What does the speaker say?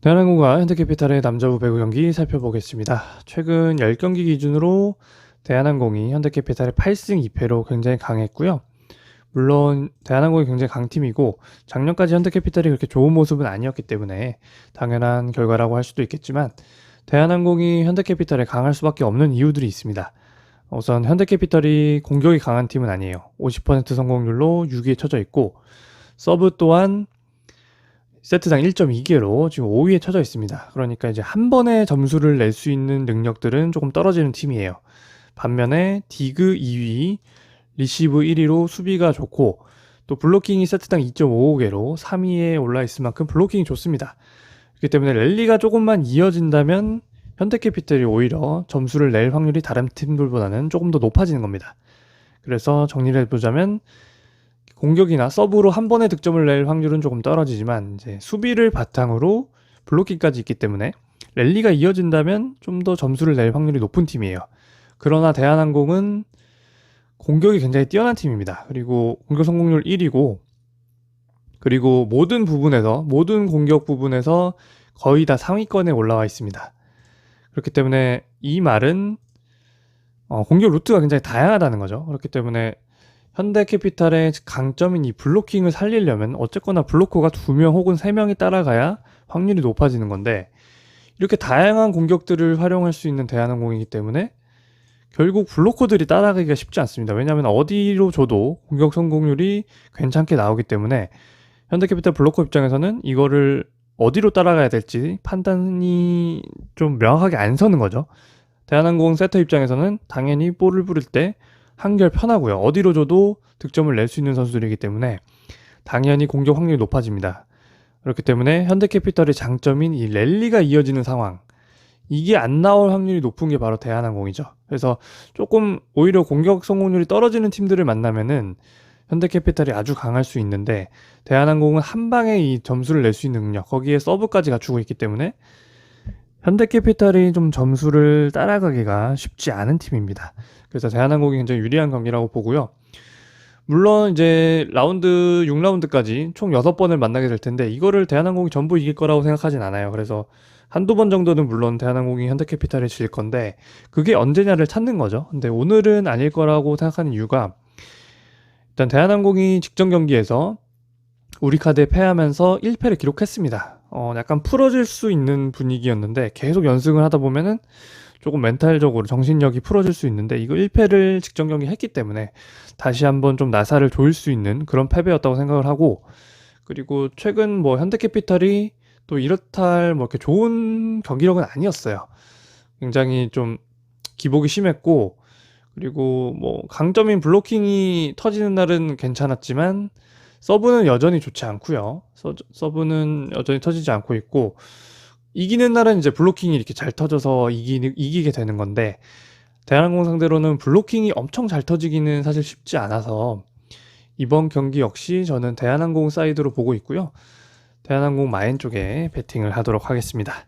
대한항공과 현대캐피탈의 남자부 배구 경기 살펴보겠습니다. 최근 10경기 기준으로 대한항공이 현대캐피탈의 8승 2패로 굉장히 강했고요. 물론 대한항공이 굉장히 강팀이고 작년까지 현대캐피탈이 그렇게 좋은 모습은 아니었기 때문에 당연한 결과라고 할 수도 있겠지만 대한항공이 현대캐피탈에 강할 수밖에 없는 이유들이 있습니다. 우선 현대캐피탈이 공격이 강한 팀은 아니에요. 50% 성공률로 6위에 처져 있고 서브 또한 세트당 1.2개로 지금 5위에 처져 있습니다. 그러니까 이제 한 번에 점수를 낼 수 있는 능력들은 조금 떨어지는 팀이에요. 반면에 디그 2위, 리시브 1위로 수비가 좋고 또 블로킹이 세트당 2.55개로 3위에 올라 있을 만큼 블로킹이 좋습니다. 그렇기 때문에 랠리가 조금만 이어진다면 현대캐피탈이 오히려 점수를 낼 확률이 다른 팀들보다는 조금 더 높아지는 겁니다. 그래서 정리를 해보자면 공격이나 서브로 한 번에 득점을 낼 확률은 조금 떨어지지만 이제 수비를 바탕으로 블로킹까지 있기 때문에 랠리가 이어진다면 좀 더 점수를 낼 확률이 높은 팀이에요. 그러나 대한항공은 공격이 굉장히 뛰어난 팀입니다. 그리고 공격 성공률 1위고 그리고 모든 부분에서 모든 공격 부분에서 거의 다 상위권에 올라와 있습니다. 그렇기 때문에 이 말은 어, 공격 루트가 굉장히 다양하다는 거죠. 그렇기 때문에 현대캐피탈의 강점인 이 블로킹을 살리려면 어쨌거나 블로커가 두 명 혹은 세 명이 따라가야 확률이 높아지는 건데 이렇게 다양한 공격들을 활용할 수 있는 대한항공이기 때문에 결국 블로커들이 따라가기가 쉽지 않습니다. 왜냐하면 어디로 줘도 공격 성공률이 괜찮게 나오기 때문에 현대캐피탈 블로커 입장에서는 이거를 어디로 따라가야 될지 판단이 좀 명확하게 안 서는 거죠. 대한항공 세터 입장에서는 당연히 볼을 부릴 때 한결 편하고요. 어디로 줘도 득점을 낼 수 있는 선수들이기 때문에 당연히 공격 확률이 높아집니다. 그렇기 때문에 현대캐피털의 장점인 이 랠리가 이어지는 상황 이게 안 나올 확률이 높은 게 바로 대한항공이죠. 그래서 조금 오히려 공격 성공률이 떨어지는 팀들을 만나면은 현대캐피탈이 아주 강할 수 있는데 대한항공은 한 방에 이 점수를 낼 수 있는 능력 거기에 서브까지 갖추고 있기 때문에 현대캐피탈이 좀 점수를 따라가기가 쉽지 않은 팀입니다. 그래서 대한항공이 굉장히 유리한 경기라고 보고요. 물론 이제 라운드 6라운드까지 총 6번을 만나게 될 텐데 이거를 대한항공이 전부 이길 거라고 생각하진 않아요. 그래서 한두 번 정도는 물론 대한항공이 현대캐피탈에 질 건데 그게 언제냐를 찾는 거죠. 근데 오늘은 아닐 거라고 생각하는 이유가 일단 대한항공이 직전 경기에서 우리카드에 패하면서 1패를 기록했습니다. 어, 약간 풀어질 수 있는 분위기였는데 계속 연승을 하다 보면은 조금 멘탈적으로 정신력이 풀어질 수 있는데 이거 1패를 직전 경기 했기 때문에 다시 한번 좀 나사를 조일 수 있는 그런 패배였다고 생각을 하고 그리고 최근 뭐 현대캐피탈이 또 이렇다 할 뭐 이렇게 좋은 경기력은 아니었어요. 굉장히 좀 기복이 심했고 그리고 뭐 강점인 블로킹이 터지는 날은 괜찮았지만 서브는 여전히 좋지 않고요. 서, 서브는 여전히 터지지 않고 있고 이기는 날은 이제 블로킹이 이렇게 잘 터져서 이기, 이기게 되는 건데 대한항공 상대로는 블로킹이 엄청 잘 터지기는 사실 쉽지 않아서 이번 경기 역시 저는 대한항공 사이드로 보고 있고요. 대한항공 마인 쪽에 베팅을 하도록 하겠습니다.